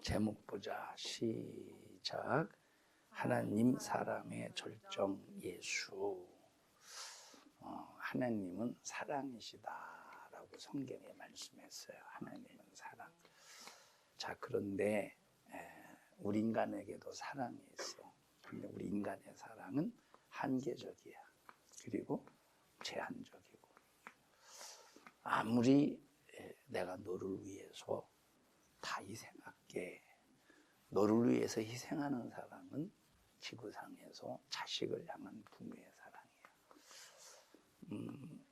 제목 보자. 시작. 하나님 사랑의 절정 예수. 어, 하나님은 사랑이시다라고 성경에 말씀했어요. 하나님은 사랑. 자, 그런데 에, 우리 인간에게도 사랑이 있어. 근데 우리 인간의 사랑은 한계적이야. 그리고 제한적이고. 아무리 에, 내가 너를 위해서 다 희생 할게. 너를 위해서 희생하는 사랑은 지구상에서 자식을 향한 부모의 사랑이에요. 음,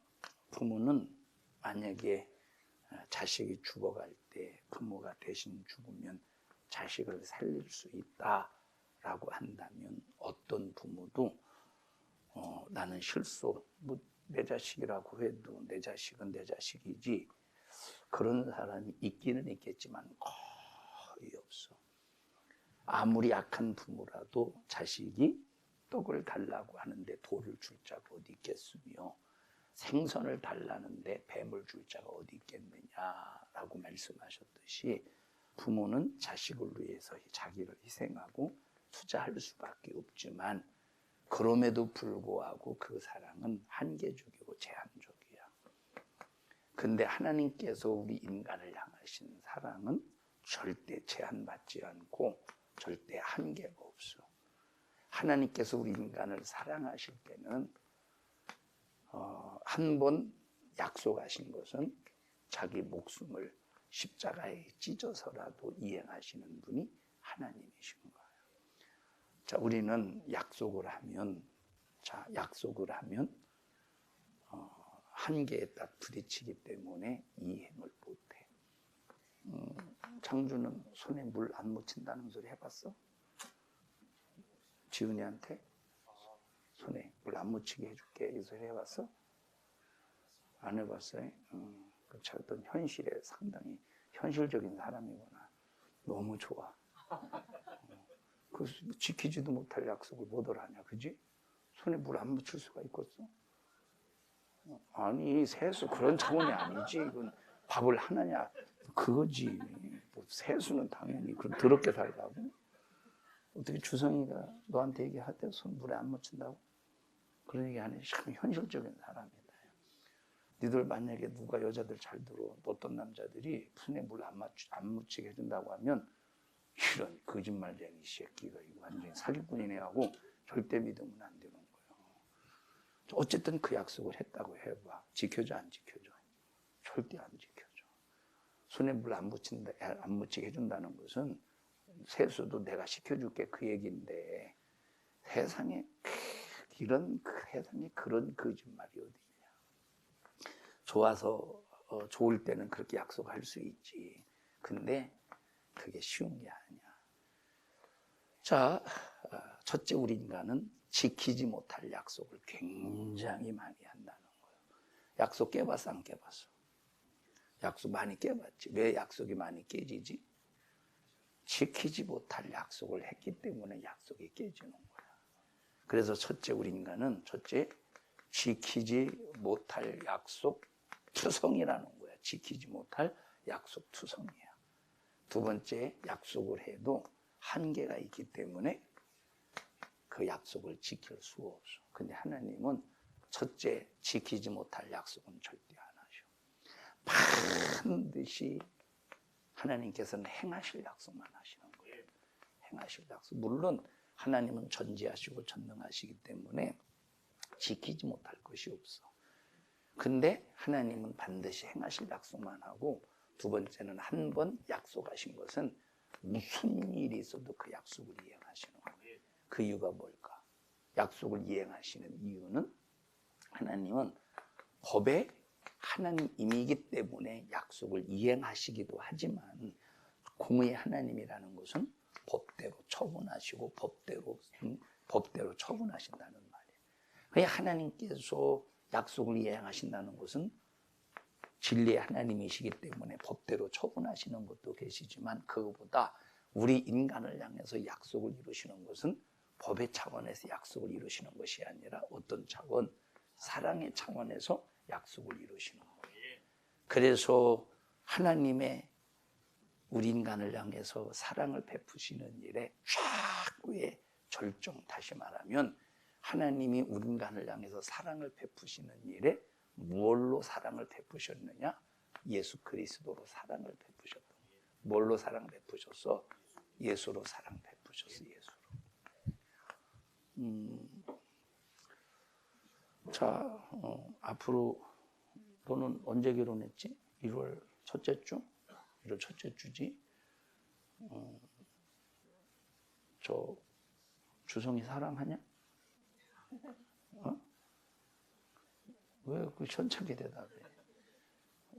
부모는 만약에 어, 자식이 죽어갈 때 부모가 대신 죽으면 자식을 살릴 수 있다라고 한다면 어떤 부모도 어, 나는 실수, 뭐 내 자식이라고 해도 내 자식은 내 자식이지 그런 사람이 있기는 있겠지만 거의 없어. 아무리 약한 부모라도 자식이 떡을 달라고 하는데 돌을 줄 자가 어디 있겠으며 생선을 달라는데 뱀을 줄 자가 어디 있겠느냐라고 말씀하셨듯이 부모는 자식을 위해서 자기를 희생하고 투자할 수밖에 없지만 그럼에도 불구하고 그 사랑은 한계적이고 제한적이야. 근데 하나님께서 우리 인간을 향하신 사랑은 절대 제한받지 않고 절대 한계가 없어. 하나님께서 우리 인간을 사랑하실 때는 어, 한 번 약속하신 것은 자기 목숨을 십자가에 찢어서라도 이행하시는 분이 하나님이신 거예요. 자, 우리는 약속을 하면, 자, 약속을 하면, 어, 한계에 딱 부딪히기 때문에 이행을 못해. 음, 장주는 손에 물 안 묻힌다는 소리 해봤어? 지훈이한테? 손에 물 안 묻히게 해줄게. 이 소리 해봤어? 안 해봤어요? 음, 그 어떤 현실에 상당히 현실적인 사람이구나. 너무 좋아. 그 지키지도 못할 약속을 뭐들 하냐, 그지? 손에 물 안 묻힐 수가 있겠어? 아니, 세수 그런 차원이 아니지. 이건 밥을 하나냐, 그거지. 뭐 세수는 당연히 그럼 더럽게 살라고. 어떻게 주성이가 너한테 얘기하대? 손 물에 안 묻힌다고? 그런 얘기 하는 참 현실적인 사람이다. 니들 만약에 누가 여자들 잘 들어 어떤 남자들이 손에 물안 안 묻히게 해준다고 하면 이런 거짓말쟁이 새끼가 완전히 사기꾼이네 하고 절대 믿으면 안 되는 거예요. 어쨌든 그 약속을 했다고 해봐. 지켜줘 안 지켜줘? 절대 안 지켜줘. 손에 물 안 묻힌다 안 묻히게 해준다는 것은 세수도 내가 시켜줄게 그 얘기인데 세상에 이런 그 세상에 그런 거짓말이 어디 있냐? 좋아서 어, 좋을 때는 그렇게 약속할 수 있지. 근데 그게 쉬운 게 아니야. 자, 어, 첫째 우리 인간은 지키지 못할 약속을 굉장히 많이 한다는 거예요. 약속 깨봤어, 안 깨봤어? 약속 많이 깨봤지. 왜 약속이 많이 깨지지? 지키지 못할 약속을 했기 때문에 약속이 깨지는 거야. 그래서 첫째 우리 인간은 첫째 지키지 못할 약속 투성이라는 거야. 지키지 못할 약속 투성이야. 두 번째 약속을 해도 한계가 있기 때문에 그 약속을 지킬 수가 없어. 근데 하나님은 첫째 지키지 못할 약속은 절대 안. 반드시 하나님께서는 행하실 약속만 하시는 거예요. 행하실 약속. 물론 하나님은 전지하시고 전능하시기 때문에 지키지 못할 것이 없어. 근데 하나님은 반드시 행하실 약속만 하고 두 번째는 한 번 약속하신 것은 무슨 일이 있어도 그 약속을 이행하시는 거예요. 그 이유가 뭘까? 약속을 이행하시는 이유는 하나님은 법에 하나님이기 때문에 약속을 이행하시기도 하지만 공의 하나님이라는 것은 법대로 처분하시고 법대로 음, 법대로 처분하신다는 말이에요. 그냥 하나님께서 약속을 이행하신다는 것은 진리의 하나님이시기 때문에 법대로 처분하시는 것도 계시지만 그거보다 우리 인간을 향해서 약속을 이루시는 것은 법의 차원에서 약속을 이루시는 것이 아니라 어떤 차원, 사랑의 차원에서 약속을 이루시는 거예요. 그래서 하나님의 우리 인간을 향해서 사랑을 베푸시는 일에 최고의 절정 다시 말하면 하나님이 우리 인간을 향해서 사랑을 베푸시는 일에 무엇로 사랑을 베푸셨느냐? 예수 그리스도로 사랑을 베푸셨다. 뭘로 사랑 베푸셨어? 예수로 사랑 베푸셨어. 예수로. 음, 자, 어, 앞으로 너는 언제 결혼했지? 1월 첫째 주? 1월 첫째 주지? 어, 저 주성이 사랑하냐? 어? 왜그 현찮게 대답해?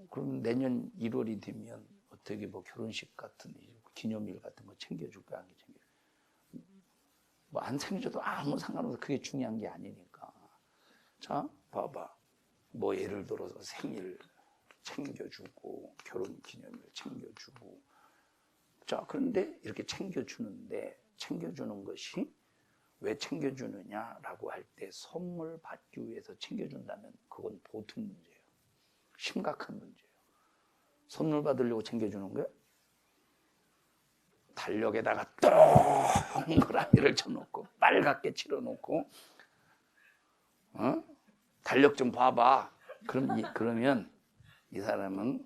그럼 내년 1월이 되면 어떻게 뭐 결혼식 같은 일, 기념일 같은 거 챙겨줄 거야? 안 챙겨? 뭐안 챙겨줘도 아무 상관없어. 그게 중요한 게 아니니까. 자, 봐봐. 뭐 예를 들어서 생일 챙겨주고 결혼 기념일 챙겨주고 자 그런데 이렇게 챙겨주는데 챙겨주는 것이 왜 챙겨주느냐라고 할 때 선물 받기 위해서 챙겨준다면 그건 보통 문제예요. 심각한 문제예요. 선물 받으려고 챙겨주는 거야? 달력에다가 동그라미를 쳐놓고 빨갛게 칠해놓고 어? 달력 좀 봐봐. 그럼 이, 그러면 이 사람은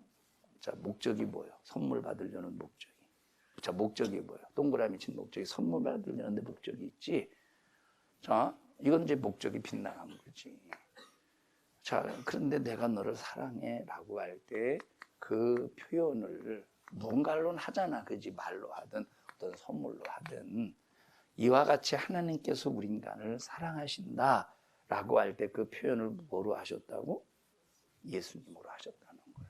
자 목적이 뭐예요? 선물 받으려는 목적이. 자 목적이 뭐예요? 동그라미 친 목적이 선물 받으려는 데 목적이 있지. 자 이건 이제 목적이 빗나간 거지. 자 그런데 내가 너를 사랑해라고 할 때 그 표현을 뭔가로는 하잖아, 그지 말로 하든 어떤 선물로 하든 이와 같이 하나님께서 우리 인간을 사랑하신다. 라고 할 때 그 표현을 뭐로 하셨다고? 예수님으로 하셨다는 거야.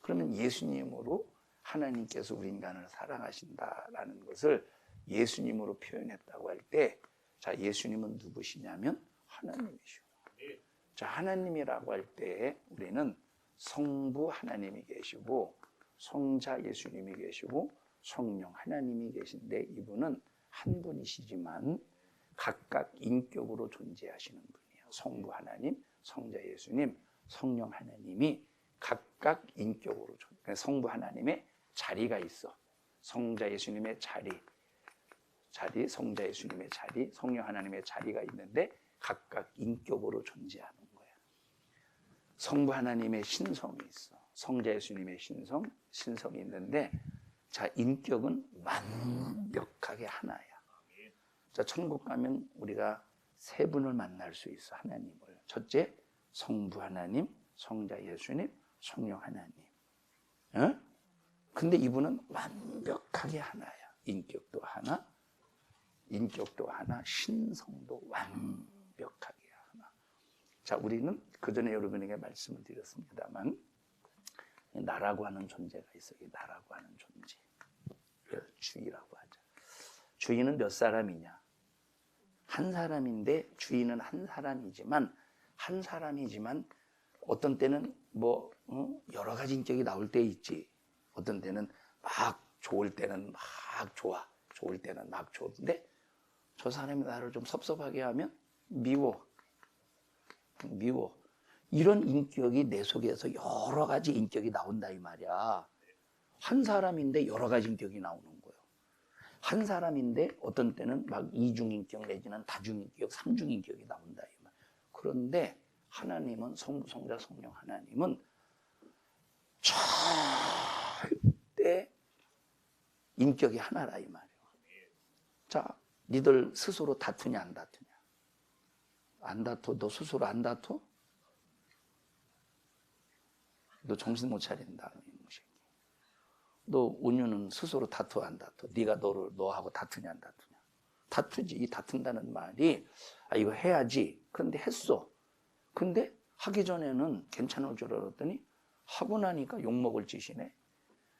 그러면 예수님으로 하나님께서 우리 인간을 사랑하신다라는 것을 예수님으로 표현했다고 할 때, 자, 예수님은 누구시냐면 하나님이시오. 자, 하나님이라고 할 때 우리는 성부 하나님이 계시고, 성자 예수님이 계시고, 성령 하나님이 계신데 이분은 한 분이시지만 각각 인격으로 존재하시는 분이에요. 성부 하나님, 성자 예수님, 성령 하나님이 각각 인격으로 존재. 성부 하나님의 자리가 있어. 성자 예수님의 자리, 자리, 성자 예수님의 자리, 성령 하나님의 자리가 있는데 각각 인격으로 존재하는 거예요. 성부 하나님의 신성이 있어. 성자 예수님의 신성, 신성이 있는데 자 인격은 완벽하게 하나야. 자, 천국 가면 우리가 세 분을 만날 수 있어, 하나님을. 첫째, 성부 하나님, 성자 예수님, 성령 하나님. 어? 근데 이분은 완벽하게 하나야. 인격도 하나, 인격도 하나, 신성도 완벽하게 하나. 자, 우리는 그 전에 여러분에게 말씀을 드렸습니다만, 나라고 하는 존재가 있어요. 나라고 하는 존재. 주의라고 하죠. 주인은 몇 사람이냐? 한 사람인데 주인은 한 사람이지만 한 사람이지만 어떤 때는 뭐 어? 여러 가지 인격이 나올 때 있지. 어떤 때는 막 좋을 때는 막 좋아. 좋을 때는 막 좋은데 저 사람이 나를 좀 섭섭하게 하면 미워. 미워. 이런 인격이 내 속에서 여러 가지 인격이 나온다 이 말이야. 한 사람인데 여러 가지 인격이 나오는 거예요. 한 사람인데 어떤 때는 막 이중인격 내지는 다중인격, 삼중인격이 나온다. 그런데 하나님은 성부, 성자, 성령 하나님은 절대 인격이 하나라 이 말이에요. 자, 니들 스스로 다투냐 안 다투냐? 안 다투? 너 스스로 안 다투? 너 정신 못 차린다. 너 온유는 스스로 다투 안 다투? 네가 너를 너하고 다투냐 안 다투냐? 다투지. 이 다툰다는 말이 아 이거 해야지. 그런데 했어. 근데 하기 전에는 괜찮을 줄 알았더니 하고 나니까 욕 먹을 짓이네.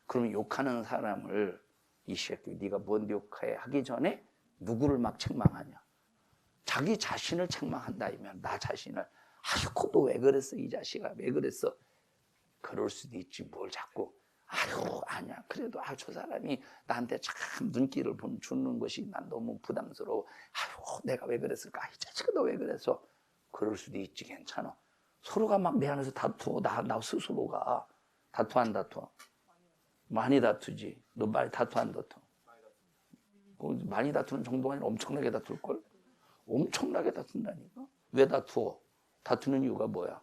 그러면 욕하는 사람을 이 새끼 네가 뭔 욕해 하기 전에 누구를 막 책망하냐? 자기 자신을 책망한다 이면 나 자신을 아이고 너왜 그랬어 이 자식아 왜 그랬어? 그럴 수도 있지 뭘 자꾸 아유, 아니야. 그래도 아, 저 사람이 나한테 참 눈길을 주는 것이 난 너무 부담스러워. 아유, 내가 왜 그랬을까? 이 자식아, 너 왜 그랬어? 그럴 수도 있지, 괜찮아. 서로가 막 내 안에서 다투, 나, 나 스스로가. 다투 안 다투? 많이 다투지. 너 많이 다투 안 다투? 어, 많이 다투는 정도가 아니라 엄청나게 다툴걸? 엄청나게 다툰다니까? 왜 다투어? 다투는 이유가 뭐야?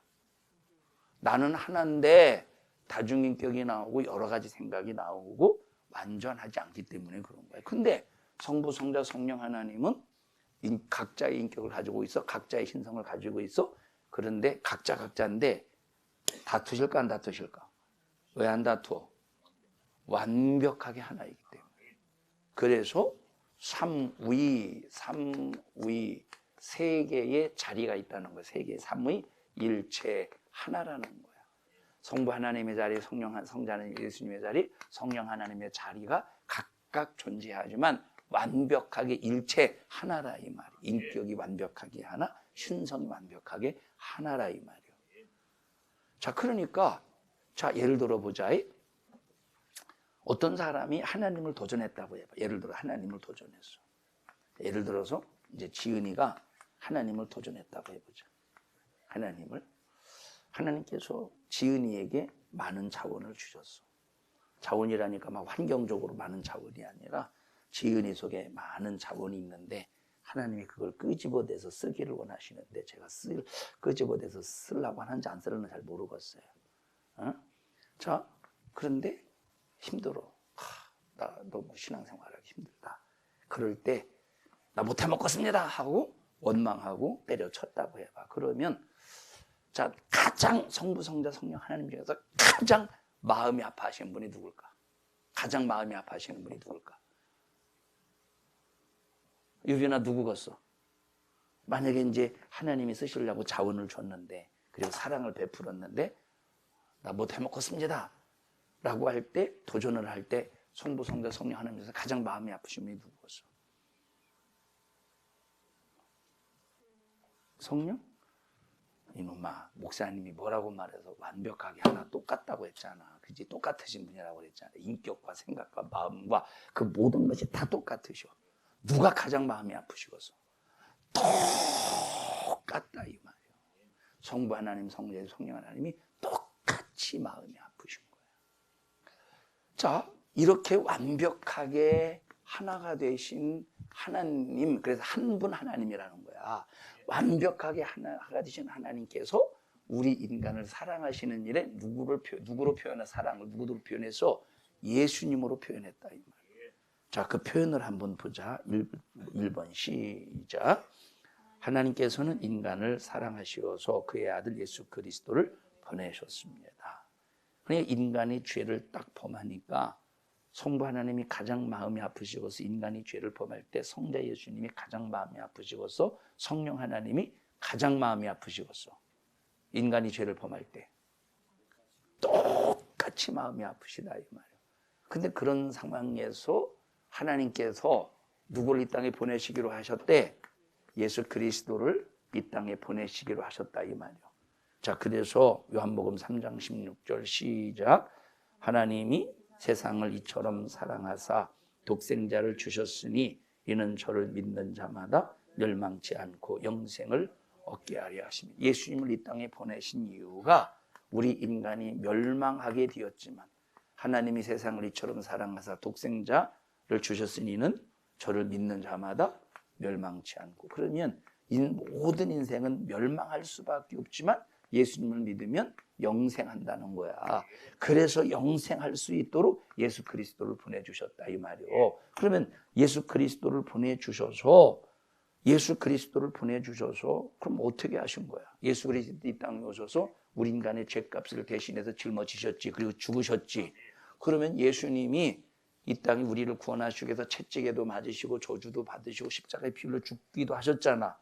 나는 하나인데 다중인격이 나오고 여러 가지 생각이 나오고 완전하지 않기 때문에 그런 거야. 근데 성부, 성자, 성령 하나님은 인- 각자의 인격을 가지고 있어. 각자의 신성을 가지고 있어. 그런데 각자 각자인데 다투실까 안 다투실까? 왜 안 다투어? 완벽하게 하나이기 때문에. 그래서 삼위, 삼위 세 개의 자리가 있다는 거예요. 세 개의 삼위 일체 하나라는 거야. 성부 하나님의 자리, 성령 한 성자는 예수님의 자리, 성령 하나님의 자리가 각각 존재하지만 완벽하게 일체 하나라 이 말이. 인격이 완벽하게 하나, 신성이 완벽하게 하나라 이 말이요. 자, 그러니까 자 예를 들어 보자. 어떤 사람이 하나님을 도전했다고 해봐. 예를 들어 하나님을 도전했어. 예를 들어서 이제 지은이가 하나님을 도전했다고 해보자. 하나님을 하나님께서 지은이에게 많은 자원을 주셨어. 자원이라니까 막 환경적으로 많은 자원이 아니라 지은이 속에 많은 자원이 있는데 하나님이 그걸 끄집어내서 쓰기를 원하시는데 제가 쓸 끄집어내서 쓰려고 하는지 안 쓰려는지 잘 모르겠어요. 어? 자 그런데 힘들어. 하, 나 너무 신앙생활하기 힘들다. 그럴 때 나 못해 먹겠습니다 하고 원망하고 때려쳤다고 해봐. 그러면 자 가장 성부 성자 성령 하나님 중에서 가장 마음이 아파하시는 분이 누굴까? 가장 마음이 아파하시는 분이 누굴까? 유빈아 누구겠어? 만약에 이제 하나님이 쓰시려고 자원을 줬는데 그리고 사랑을 베풀었는데 나 못해 먹겠습니다. 라고 할 때 도전을 할 때 성부 성자 성령 하나님께서 가장 마음이 아프신 분이 누구겠어? 성령? 이놈아 목사님이 뭐라고 말해서 완벽하게 하나 똑같다고 했잖아. 그지 똑같으신 분이라고 그랬잖아. 인격과 생각과 마음과 그 모든 것이 다 똑같으셔. 누가 가장 마음이 아프시겠어? 똑같다 이 말이에요. 성부 하나님, 성자, 성령 하나님이 똑같이 마음이 아프신 거예요. 자, 이렇게 완벽하게 하나가 되신 하나님, 그래서 한 분 하나님이라는 거야. 완벽하게 하나가 되신 하나님께서 우리 인간을 사랑하시는 일에 누구를 표, 누구로 표현한 사랑을 누구로 표현해서 예수님으로 표현했다. 자, 그 표현을 한번 보자. 1, 1번 시작. 하나님께서는 인간을 사랑하시어서 그의 아들 예수 그리스도를 보내셨습니다. 그러니까 인간이 죄를 딱 범하니까 성부 하나님이 가장 마음이 아프시고서 인간이 죄를 범할 때 성자 예수님이 가장 마음이 아프시고서 성령 하나님이 가장 마음이 아프시고서 인간이 죄를 범할 때 똑같이 마음이 아프시다 이 말이에요. 근데 그런 상황에서 하나님께서 누구를 이 땅에 보내시기로 하셨대? 예수 그리스도를 이 땅에 보내시기로 하셨다 이 말이에요. 자, 그래서 요한복음 3장 16절 시작. 하나님이 세상을 이처럼 사랑하사 독생자를 주셨으니 이는 저를 믿는 자마다 멸망치 않고 영생을 얻게 하려 하십니다. 예수님을 이 땅에 보내신 이유가 우리 인간이 멸망하게 되었지만 하나님이 세상을 이처럼 사랑하사 독생자를 주셨으니는 저를 믿는 자마다 멸망치 않고 그러면 모든 인생은 멸망할 수밖에 없지만 예수님을 믿으면 영생한다는 거야. 그래서 영생할 수 있도록 예수 그리스도를 보내주셨다 이 말이요. 그러면 예수 그리스도를 보내주셔서 예수 그리스도를 보내주셔서 그럼 어떻게 하신 거야? 예수 그리스도 이 땅에 오셔서 우리 인간의 죄값을 대신해서 짊어지셨지 그리고 죽으셨지. 그러면 예수님이 이 땅에 우리를 구원하시기 위해서 채찍에도 맞으시고 저주도 받으시고 십자가에 피 흘려 죽기도 하셨잖아.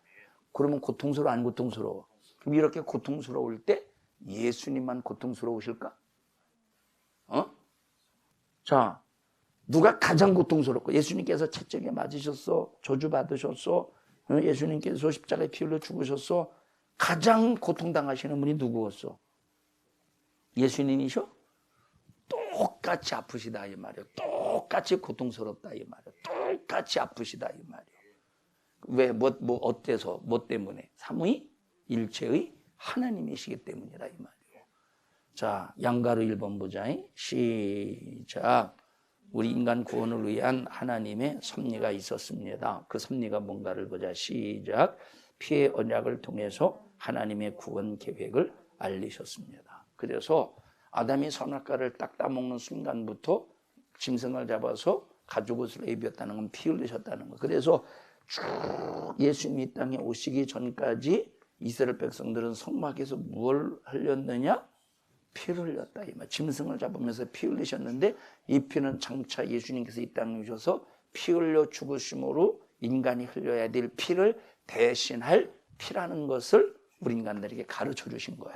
그러면 고통스러워 안 고통스러워? 그럼 이렇게 고통스러울 때 예수님만 고통스러우실까? 어? 자, 누가 가장 고통스럽고 예수님께서 채찍에 맞으셨어, 저주 받으셨어, 어? 예수님께서 십자가에 피 흘려 죽으셨어. 가장 고통당하시는 분이 누구였어? 예수님이셔? 똑같이 아프시다 이 말이에요. 똑같이 고통스럽다 이 말이에요. 똑같이 아프시다 이 말이에요. 왜, 뭐, 뭐, 어때서, 뭐 때문에? 삼위 일체의 하나님이시기 때문이다 이 말이에요. 자, 양가로 1번 보자. 시작. 우리 인간 구원을 위한 하나님의 섭리가 있었습니다. 그 섭리가 뭔가를 보자. 시작. 피의 언약을 통해서 하나님의 구원 계획을 알리셨습니다. 그래서 아담이 선악과를 딱 따먹는 순간부터 짐승을 잡아서 가죽옷을 입혔다는 건 피 흘리셨다는 거. 그래서 쭉 예수님이 이 땅에 오시기 전까지 이스라엘 백성들은 성막에서 무엇을 흘렸느냐? 피를 흘렸다. 이 말. 짐승을 잡으면서 피 흘리셨는데 이 피는 장차 예수님께서 이 땅에 오셔서 피 흘려 죽으심으로 인간이 흘려야 될 피를 대신할 피라는 것을 우리 인간들에게 가르쳐 주신 거야.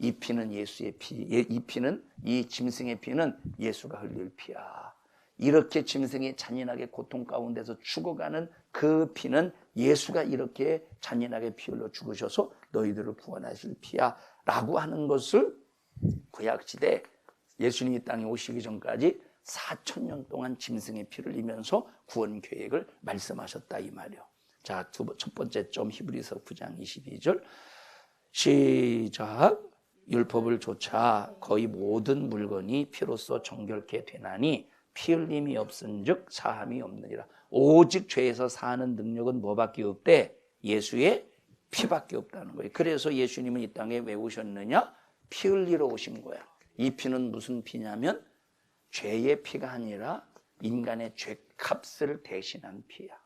이 피는 예수의 피, 예, 이 피는 이 짐승의 피는 예수가 흘릴 피야. 이렇게 짐승이 잔인하게 고통 가운데서 죽어가는 그 피는 예수가 이렇게 잔인하게 피 흘려 죽으셔서 너희들을 구원하실 피야. 라고 하는 것을 구약시대 예수님이 땅에 오시기 전까지 4천 년 동안 짐승의 피를 흘리면서 구원 계획을 말씀하셨다 이 말이요. 자, 두, 첫 번째 점 히브리서 9장 22절 시작 율법을 조차 거의 모든 물건이 피로써 정결케 되나니 피 흘림이 없은즉 사함이 없느니라. 오직 죄에서 사는 능력은 뭐밖에 없대? 예수의 피밖에 없다는 거예요. 그래서 예수님은 이 땅에 왜 오셨느냐? 피 흘리러 오신 거야. 이 피는 무슨 피냐면 죄의 피가 아니라 인간의 죄값을 대신한 피야.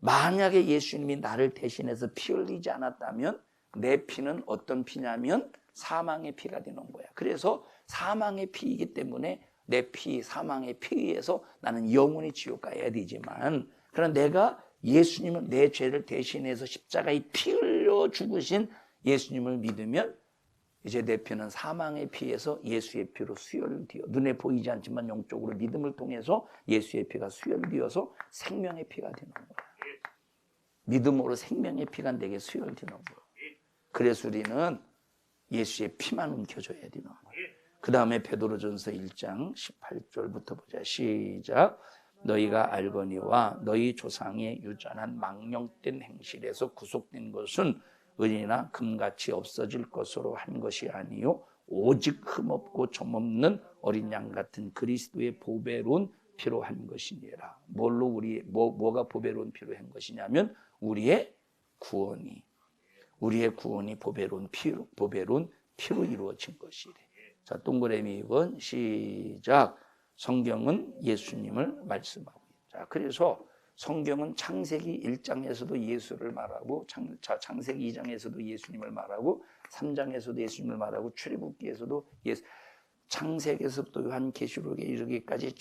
만약에 예수님이 나를 대신해서 피 흘리지 않았다면 내 피는 어떤 피냐면 사망의 피가 되는 거야. 그래서 사망의 피이기 때문에 내 피, 사망의 피에 의해서 나는 영원히 지옥 가야 되지만 그러나 내가 예수님을 내 죄를 대신해서 십자가에 피 흘려 죽으신 예수님을 믿으면 이제 내 피는 사망의 피에서 예수의 피로 수혈되어 눈에 보이지 않지만 영적으로 믿음을 통해서 예수의 피가 수혈되어서 생명의 피가 되는 거야. 믿음으로 생명의 피가 내게 수혈되는 거야. 그래서 우리는 예수의 피만 움켜줘야 되는 거야. 그 다음에 베드로전서 1장 18절부터 보자. 시작. 너희가 알거니와 너희 조상의 유전한 망령된 행실에서 구속된 것은 은이나 금같이 없어질 것으로 한 것이 아니요 오직 흠없고 점없는 어린 양 같은 그리스도의 보배로운 피로 한 것이니라. 뭘로 우리 뭐 뭐가 보배로운 피로 한 것이냐면 우리의 구원이 우리의 구원이 보배로운 피로 보배로운 피로 이루어진 것이래. 자, 동그라미 2번 시작. 성경은 예수님을 말씀하고 자, 그래서 성경은 창세기 1장에서도 예수를 말하고 창, 자, 창세기 2장에서도 예수님을 말하고 3장에서도 예수님을 말하고 출애굽기에서도 예수 창세기에서부터 요한계시록에 이르기까지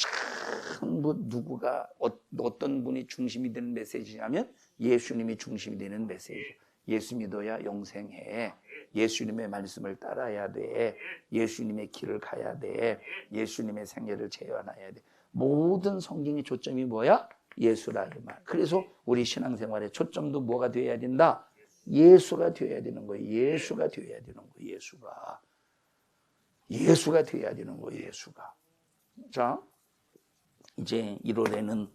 전부 누구가 어, 떤 분이 중심이 되는 메시지냐면 예수님이 중심이 되는 메시지. 예수 믿어야 영생해. 예수님의 말씀을 따라야 돼. 예수님의 길을 가야 돼. 예수님의 생애를 재현해야 돼. 모든 성경의 초점이 뭐야? 예수라 이 말. 그래서 우리 신앙생활의 초점도 뭐가 되어야 된다? 예수가 되어야 되는 거예요. 예수가 되어야 되는 거예요. 예수가. 예수가 되어야 되는 거예요. 예수가. 자, 이제 1월에는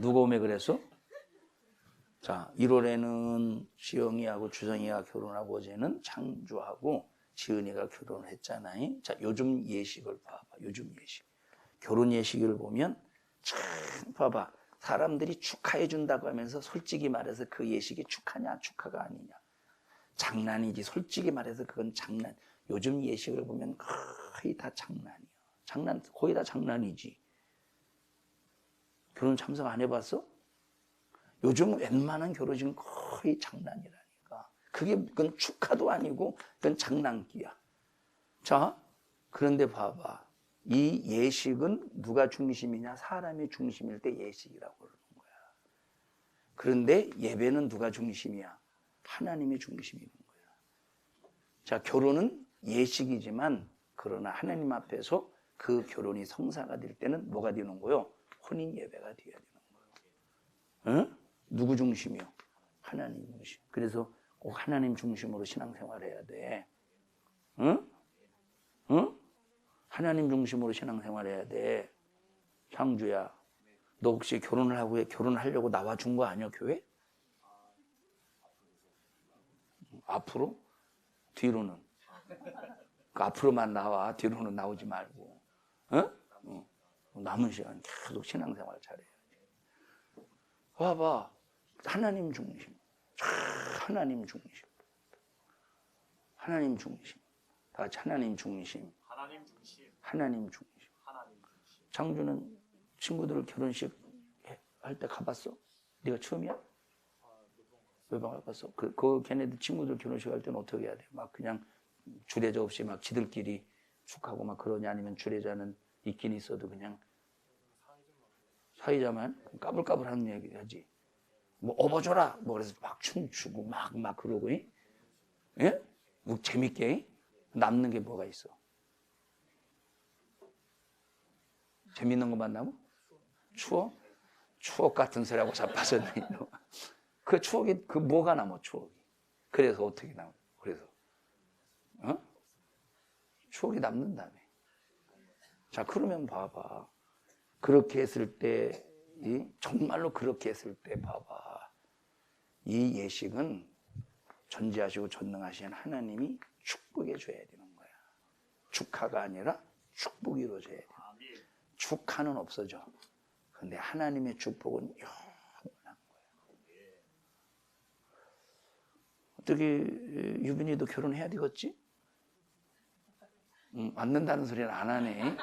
누가 오매 그랬어? 자, 1월에는 지영이하고 주성이가 결혼하고 어제는 창주하고 지은이가 결혼을 했잖아요. 자, 요즘 예식을 봐봐. 요즘 예식. 결혼 예식을 보면 참 봐봐. 사람들이 축하해 준다고 하면서 솔직히 말해서 그 예식이 축하냐 축하가 아니냐. 장난이지. 솔직히 말해서 그건 장난. 요즘 예식을 보면 거의 다 장난이야. 장난 거의 다 장난이지. 결혼 참석 안 해봤어? 요즘 웬만한 결혼식은 거의 장난이라니까. 그게 그건 축하도 아니고 그건 장난기야. 자, 그런데 봐봐. 이 예식은 누가 중심이냐? 사람이 중심일 때 예식이라고 그러는 거야. 그런데 예배는 누가 중심이야? 하나님이 중심인 거야. 자, 결혼은 예식이지만 그러나 하나님 앞에서 그 결혼이 성사가 될 때는 뭐가 되는 거요? 혼인 예배가 되어야 되는 거예요. 응? 누구 중심이요? 하나님 중심. 그래서 꼭 하나님 중심으로 신앙생활 해야 돼. 응? 응? 하나님 중심으로 신앙생활 해야 돼. 향주야, 너 혹시 결혼을 하고 결혼하려고 나와 준 거 아니야 교회? 앞으로? 뒤로는. 그 앞으로만 나와. 뒤로는 나오지 말고. 어? 어. 남은 시간 계속 신앙생활 잘해야지. 봐봐. 하나님 중심. 쫙 하나님 중심. 하나님 중심. 다 같이 하나님 중심. 하나님 중심, 하나님 중심. 하나님 중심. 장주는 친구들 결혼식 할 때 가봤어? 네가 처음이야? 몇번 가봤어? 그, 그 걔네들 친구들 결혼식 할 때는 어떻게 해야 돼? 막 그냥 주례자 없이 막 지들끼리 축하고 막 그러냐 아니면 주례자는 있긴 있어도 그냥 사이자만 까불까불 하는 얘기 하지. 뭐 업어줘라. 뭐 그래서 막 춤추고 막막 그러고 이? 예? 뭐 재밌게 이? 남는 게 뭐가 있어? 재밌는 것만 남아? 추억? 추억 같은 소리하고 자빠졌네. 그 추억이 그 뭐가 남아 추억이? 그래서 어떻게 남아? 그래서 어? 추억이 남는다며. 자 그러면 봐봐. 그렇게 했을 때, 이 정말로 그렇게 했을 때 봐봐. 이 예식은 전지하시고 전능하신 하나님이 축복해 줘야 되는 거야. 축하가 아니라 축복이 이루어져야 돼. 축하는 없어져. 근데 하나님의 축복은 영원한 거야. 어떻게 유빈이도 결혼해야 되겠지? 응, 맞는다는 소리는 안 하네.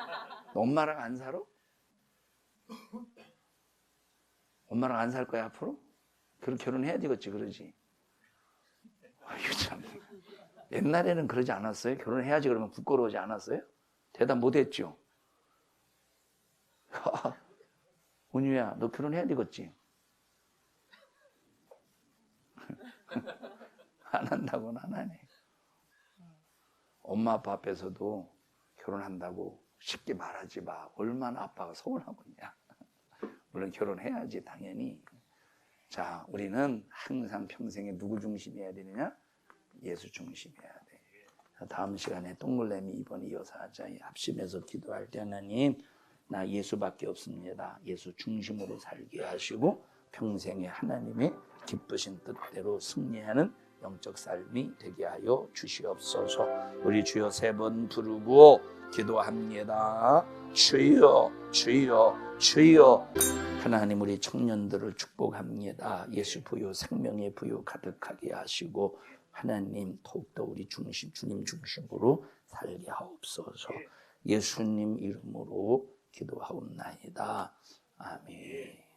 너 엄마랑 안 살아? 엄마랑 안 살 거야 앞으로? 그럼 결혼해야 되겠지 그러지? 아유 참. 옛날에는 그러지 않았어요? 결혼해야지 그러면 부끄러워하지 않았어요? 대답 못했죠? 은유야, 너 결혼해야 되겠지? 안 한다고는 안 하네. 엄마 아빠 앞에서도 결혼한다고 쉽게 말하지 마. 얼마나 아빠가 서운하겠냐. 물론 결혼해야지, 당연히. 자, 우리는 항상 평생에 누구 중심이어야 되느냐? 예수 중심이어야 돼. 자, 다음 시간에 동글래미 2번 이어서 하자. 이 합심해서 기도할 때 하나님, 나 예수밖에 없습니다. 예수 중심으로 살게 하시고 평생에 하나님의 기쁘신 뜻대로 승리하는 영적 삶이 되게 하여 주시옵소서. 우리 주여 세 번 부르고 기도합니다. 주여, 주여, 주여. 하나님 우리 청년들을 축복합니다. 예수 부요 생명의 부요 가득하게 하시고 하나님 더욱더 우리 중심 주님 중심으로 살게 하옵소서. 예수님 이름으로 기도하옵나이다. 아멘.